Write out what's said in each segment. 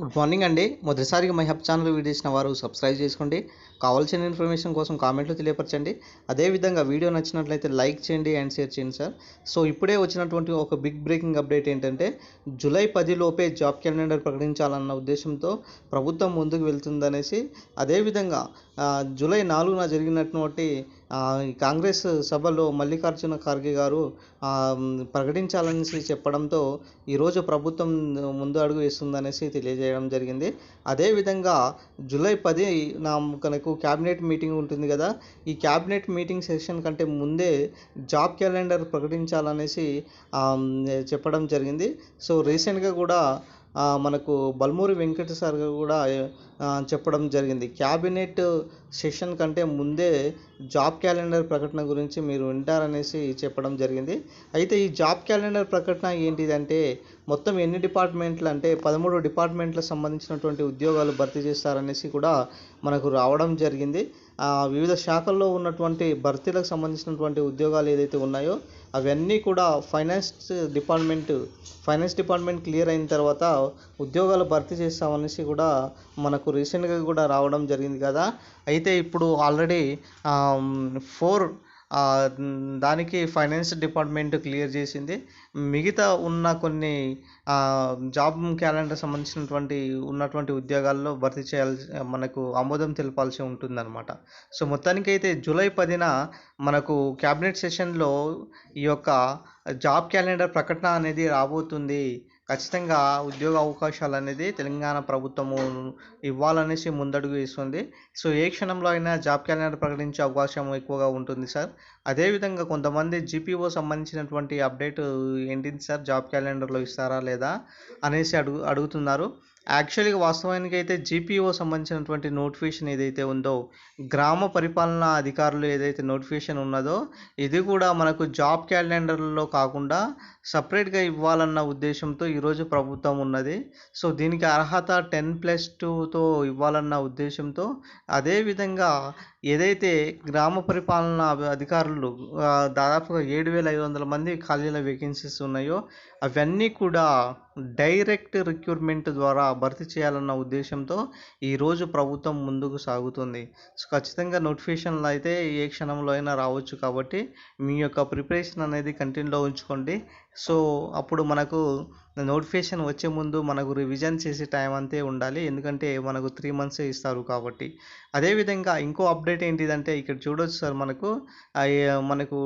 Good morning అండి. మొదటిసారిగా my hub channel video చేసిన వారు సబ్స్క్రైబ్ చేసుకోండి. కావాల్సిన ఇన్ఫర్మేషన్ కోసం కామెంట్లో తెలియపరచండి. అదేవిధంగా వీడియో నచ్చినట్లయితే లైక్ చేయండి అండ్ షేర్ చేయండి సార్. సో ఇప్పుడే వచ్చినటువంటి ఒక బిగ్ బ్రేకింగ్ అప్డేట్ ఏంటంటే జూలై పదిలోపే జాబ్ క్యాలెండర్ ప్రకటించాలన్న ఉద్దేశంతో ప్రభుత్వం ముందుకు వెళ్తుందనేసి అదేవిధంగా జూలై నాలుగున జరిగినటువంటి కాంగ్రెస్ సభలో మల్లికార్జున ఖార్గే గారు ప్రకటించాలనేసి చెప్పడంతో ఈరోజు ప్రభుత్వం ముందు అడుగు వేస్తుందనేసి తెలియజేయడం జరిగింది. అదేవిధంగా జూలై పది నా కనుక క్యాబినెట్ మీటింగ్ ఉంటుంది కదా ఈ క్యాబినెట్ మీటింగ్ సెషన్ కంటే ముందే జాబ్ క్యాలెండర్ ప్రకటించాలనేసి చెప్పడం జరిగింది. సో రీసెంట్గా కూడా మనకు బల్మూరి వెంకట సార్ గారు కూడా చెప్పడం జరిగింది. క్యాబినెట్ సెషన్ కంటే ముందే జాబ్ క్యాలెండర్ ప్రకటన గురించి మీరు వింటారనేసి చెప్పడం జరిగింది. అయితే ఈ జాబ్ క్యాలెండర్ ప్రకటన ఏంటిదంటే మొత్తం ఎన్ని డిపార్ట్మెంట్లు అంటే పదమూడు డిపార్ట్మెంట్లకు సంబంధించినటువంటి ఉద్యోగాలు భర్తీ చేస్తారనేసి కూడా మనకు రావడం జరిగింది. వివిధ శాఖల్లో ఉన్నటువంటి భర్తీలకు సంబంధించినటువంటి ఉద్యోగాలు ఏదైతే ఉన్నాయో అవన్నీ కూడా finance department finance department clear అయిన తర్వాత ఉద్యోగాలు భర్తీ చేస్తామనేసి కూడా మనకు రీసెంట్గా కూడా రావడం జరిగింది కదా. అయితే ఇప్పుడు ఆల్రెడీ ఫోర్ దానికి ఫైనాన్స్ డిపార్ట్మెంట్ క్లియర్ చేసింది. మిగతా ఉన్న కొన్ని జాబ్ క్యాలెండర్ సంబంధించినటువంటి ఉన్నటువంటి ఉద్యోగాల్లో భర్తీ చేయాల్సి మనకు ఆమోదం తెలపాల్సి ఉంటుందన్నమాట. సో మొత్తానికైతే జూలై పదిన మనకు క్యాబినెట్ సెషన్లో ఈ యొక్క జాబ్ క్యాలెండర్ ప్రకటన అనేది రాబోతుంది. ఖచ్చితంగా ఉద్యోగ అవకాశాలు అనేది తెలంగాణ ప్రభుత్వము ఇవ్వాలనేసి ముందడుగు వేస్తుంది. సో ఏ క్షణంలో అయినా జాబ్ క్యాలెండర్ ప్రకటించే అవకాశం ఎక్కువగా ఉంటుంది సార్. అదేవిధంగా కొంతమంది జీపీఓ సంబంధించినటువంటి అప్డేట్ ఏంటిది సార్? జాబ్ క్యాలెండర్లో ఇస్తారా లేదా? అనేసి అడుగు అడుగుతున్నారు. యాక్చువల్గా వాస్తవానికి అయితే జీపీఓ సంబంధించినటువంటి నోటిఫికేషన్ ఏదైతే ఉందో గ్రామ పరిపాలనా అధికారులు ఏదైతే నోటిఫికేషన్ ఉన్నదో ఇది కూడా మనకు జాబ్ క్యాలెండర్లో కాకుండా సపరేట్గా ఇవ్వాలన్న ఉద్దేశంతో ఈరోజు ప్రభుత్వం ఉన్నది. సో దీనికి అర్హత టెన్ ప్లస్ టూతో ఇవ్వాలన్న ఉద్దేశంతో అదేవిధంగా ఏదైతే గ్రామ పరిపాలన అధికారులు దాదాపుగా ఏడు వేల ఐదు వందల మంది ఖాళీల వేకెన్సీస్ ఉన్నాయో అవన్నీ కూడా డైరెక్ట్ రిక్రూట్మెంట్ ద్వారా భర్తీ చేయాలన్న ఉద్దేశంతో ఈరోజు ప్రభుత్వం ముందుకు సాగుతుంది. సో ఖచ్చితంగా నోటిఫికేషన్లు అయితే ఏ క్షణంలో అయినా రావచ్చు కాబట్టి మీ యొక్క ప్రిపరేషన్ అనేది కంటిన్యూలో ఉంచుకోండి. సో అప్పుడు మనకు నోటిఫికేషన్ వచ్చే ముందు మనకు రివిజన్ చేసే టైం అంతే ఉండాలి. ఎందుకంటే మనకు త్రీ మంత్సే ఇస్తారు కాబట్టి. అదేవిధంగా ఇంకో అప్డేట్ ఏంటిదంటే ఇక్కడ చూడొచ్చు సార్ మనకు. మనకు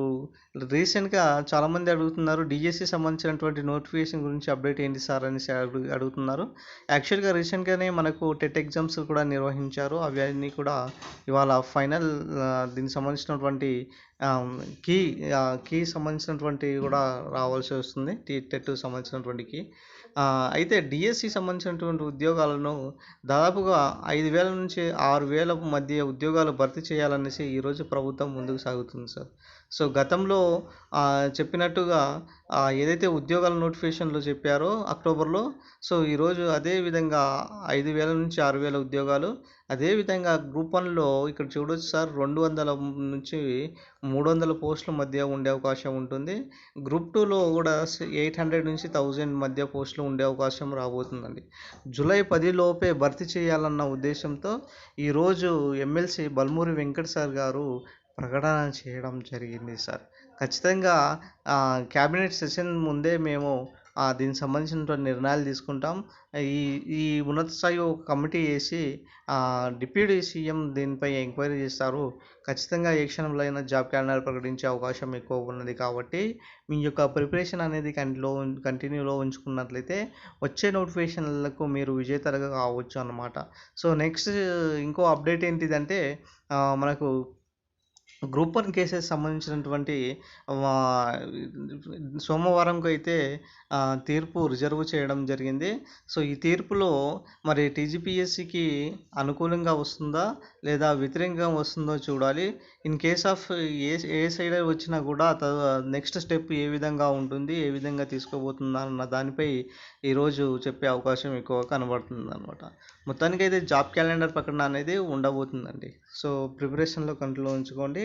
రీసెంట్గా చాలామంది అడుగుతున్నారు డిఎస్సి సంబంధించినటువంటి నోటిఫికేషన్ గురించి అప్డేట్ ఏంటి సార్ అనేసి అడుగుతున్నారు. యాక్చువల్గా రీసెంట్గానే మనకు టెట్ ఎగ్జామ్స్ కూడా నిర్వహించారు. అవి అన్నీ కూడా ఇవాళ ఫైనల్ దీనికి సంబంధించినటువంటి కీ కీ సంబంధించినటువంటి కూడా రావాల్సి వస్తుంది టీ టెట్ సంబంధించినటువంటికి. అయితే డిఎస్సి సంబంధించినటువంటి ఉద్యోగాలను దాదాపుగా ఐదు వేల నుంచి ఆరు వేల మధ్య ఉద్యోగాలు భర్తీ చేయాలనేసి ఈరోజు ప్రభుత్వం ముందుకు సాగుతుంది సార్. సో గతంలో చెప్పినట్టుగా ఏదైతే ఉద్యోగాల నోటిఫికేషన్లో చెప్పారో అక్టోబర్లో సో ఈరోజు అదే విధంగా ఐదు వేల నుంచి ఆరు వేల ఉద్యోగాలు అదేవిధంగా గ్రూప్ వన్లో ఇక్కడ చూడొచ్చు సార్ రెండు వందల నుంచి మూడు వందల పోస్టుల మధ్య ఉండే అవకాశం ఉంటుంది. గ్రూప్ టూలో కూడా ఎయిట్ హండ్రెడ్ నుంచి థౌజండ్ మధ్య పోస్టులు ఉండే అవకాశం రాబోతుందండి. జూలై పదిలోపే భర్తీ చేయాలన్న ఉద్దేశంతో ఈరోజు ఎమ్మెల్సీ బల్మూరి వెంకట్ సార్ గారు ప్రకటన చేయడం జరిగింది సార్. ఖచ్చితంగా క్యాబినెట్ సెషన్ ముందే మేము దీనికి సంబంధించినటువంటి నిర్ణయాలు తీసుకుంటాం. ఈ ఈ ఉన్నత స్థాయి ఒక కమిటీ వేసి డిప్యూటీ సీఎం దీనిపై ఎంక్వైరీ చేస్తారు. ఖచ్చితంగా ఏ క్షణంలో అయినా జాబ్ క్యాలెండర్ ప్రకటించే అవకాశం ఎక్కువ ఉన్నది కాబట్టి మీ యొక్క ప్రిపరేషన్ అనేది కంటిలో కంటిన్యూలో ఉంచుకున్నట్లయితే వచ్చే నోటిఫికేషన్లకు మీరు విజేతలుగా కావచ్చు అన్నమాట. సో నెక్స్ట్ ఇంకో అప్డేట్ ఏంటిదంటే మనకు గ్రూప్ వన్ కేసెస్ సంబంధించినటువంటి సోమవారంకి అయితే తీర్పు రిజర్వ్ చేయడం జరిగింది. సో ఈ తీర్పులో మరి టీజీపీఎస్సికి అనుకూలంగా వస్తుందా? లేదా వ్యతిరేకంగా వస్తుందో చూడాలి. In case of a a side వచ్చినా కూడా నెక్స్ట్ స్టెప్ ఏ విధంగా ఉంటుంది ఏ విధంగా తీసుకోబోతుందా అన్న దానిపై ఈరోజు చెప్పే అవకాశం ఎక్కువ కనబడుతుంది అనమాట మొత్తానికైతే జాబ్ క్యాలెండర్ ప్రకటన అనేది ఉండబోతుందండి. సో ప్రిపరేషన్లో కంట్రోల్ ఉంచుకోండి.